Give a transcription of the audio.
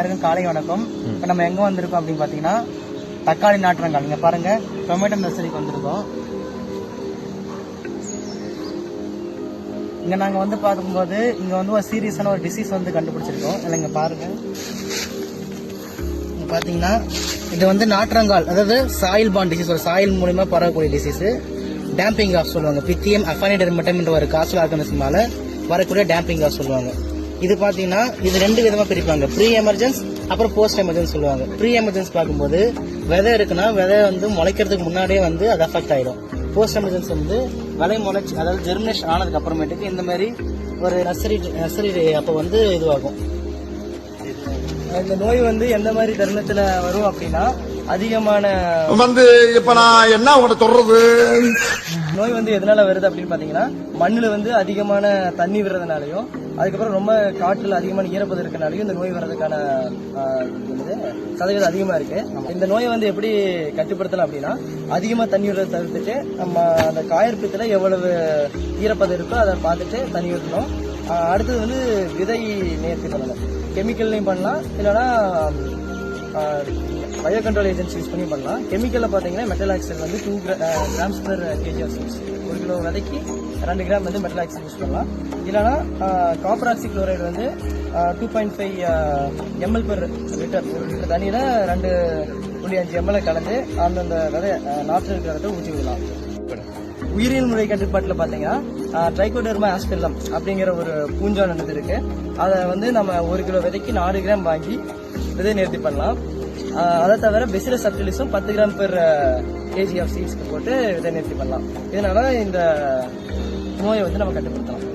எல்லாருக்கும் காலை வணக்கம். இப்போ நம்ம எங்க வந்திருக்கோம் அப்படின்னு பாத்தீங்கன்னா தக்காளி நாட்டுறங்கால் இங்க பாருங்க டொமேட்டோ நர்சரிக்கு வந்திருக்கோம். இங்க நாங்க வந்து பார்க்கும்போது இங்க வந்து ஒரு சீரியஸான ஒரு டிசீஸ் வந்து கண்டுபிடிச்சிருக்கோம். இல்லை இங்க பாருங்க. இங்க பாத்தீங்கன்னா இது வந்து நாற்றங்கால் அதாவது சாயில் பாண்ட் டிசீஸ் ஒரு சாயில் மூலியமா பரவக்கூடிய டிசீஸ் டேம்பிங் ஆஃப் சொல்லுவாங்க. பித்தியம் அஃபானிடர்மட்டம் என்ற ஒரு காசல் ஆர்கனிசமால வரக்கூடிய டேம்பிங் ஆஃப் சொல்லுவாங்க. இது பாத்தீங்கன்னா இது ரெண்டு விதமா பிரிப்பாங்க. ப்ரீ எமர்ஜென்ஸ் அப்புறம் போஸ்ட் எமர்ஜென்ஸ் சொல்லுவாங்க. ப்ரீ எமர்ஜென்ஸ் பார்க்கும்போது விதை இருக்குன்னா விதை வந்து முளைக்கிறதுக்கு முன்னாடியே வந்து அது அஃபெக்ட் ஆயிடும். போஸ்ட் எமர்ஜென்ஸ் வந்து விலை முளைச்சு அதாவது ஜெர்மினேஷன் ஆனதுக்கு அப்புறமேட்டுக்கு இந்த மாதிரி ஒரு நர்சரி நர்சரி அப்போ வந்து இதுவாகும். இந்த நோய் வந்து எந்த மாதிரி தருணத்தில் வரும் அப்படின்னா அதிகமான வந்து இப்ப நான் என்ன உங்கள்கிட்ட சொல்றது? நோய் வந்து எதனால வருது அப்படின்னு பாத்தீங்கன்னா மண்ணுல வந்து அதிகமான தண்ணி விடுறதுனாலயும் அதுக்கப்புறம் ரொம்ப காற்றுல அதிகமான ஈரப்பதம் இருக்கனாலையும் இந்த நோய் வர்றதுக்கான சதவீதம் அதிகமா இருக்கு. இந்த நோயை வந்து எப்படி கட்டுப்படுத்தலாம் அப்படின்னா அதிகமா தண்ணி விடுறத தவிர்த்துட்டு நம்ம அந்த காயற்பத்துல எவ்வளவு ஈரப்பதம் இருக்கோ அதை பார்த்துட்டு தண்ணி விடணும் அடுத்தது வந்து விதை நேர்த்தி பண்ணணும். கெமிக்கல்லையும் பண்ணலாம். இல்லைன்னா பயோ கண்ட்ரோல் ஏஜென்சி யூஸ் பண்ணி பண்ணலாம். கெமிக்கலில் பார்த்தீங்கன்னா மெட்டல் ஆக்சைடு வந்து two grams per kg of use ஒரு கிலோ விதைக்கு ரெண்டு கிராம் வந்து மெட்டல் ஆக்சைடு யூஸ் பண்ணலாம் இல்லைனா காப்பர் ஆக்சி குளோரைடு வந்து two point five ML per litre ஒரு லிட்டர் தண்ணியில் ரெண்டு புள்ளி அஞ்சு எம்எல்ஏ கலந்து அந்தந்த விதை நாற்று இருக்கிற இடத்த ஊற்றி விடலாம். உயிரியல் முறை கட்டுப்பாட்டில் பார்த்தீங்கன்னா ட்ரைகோடர்மா ஆஸ்பெல்லம் அப்படிங்கிற ஒரு பூஞ்சானது இருக்கு அதை வந்து நம்ம ஒரு கிலோ விதைக்கு நாலு கிராம் வாங்கி விதை நேர்த்தி பண்ணலாம். அதை தவிர பெசிலஸ் சப்டிலிஸும் பத்து கிராம் பெர் கேஜி ஆஃப் சீட்ஸ்க்கு போட்டு விதை நிறுத்தி பண்ணலாம். இதனால இந்த நோயை வந்து நம்ம கட்டுப்படுத்தலாம்.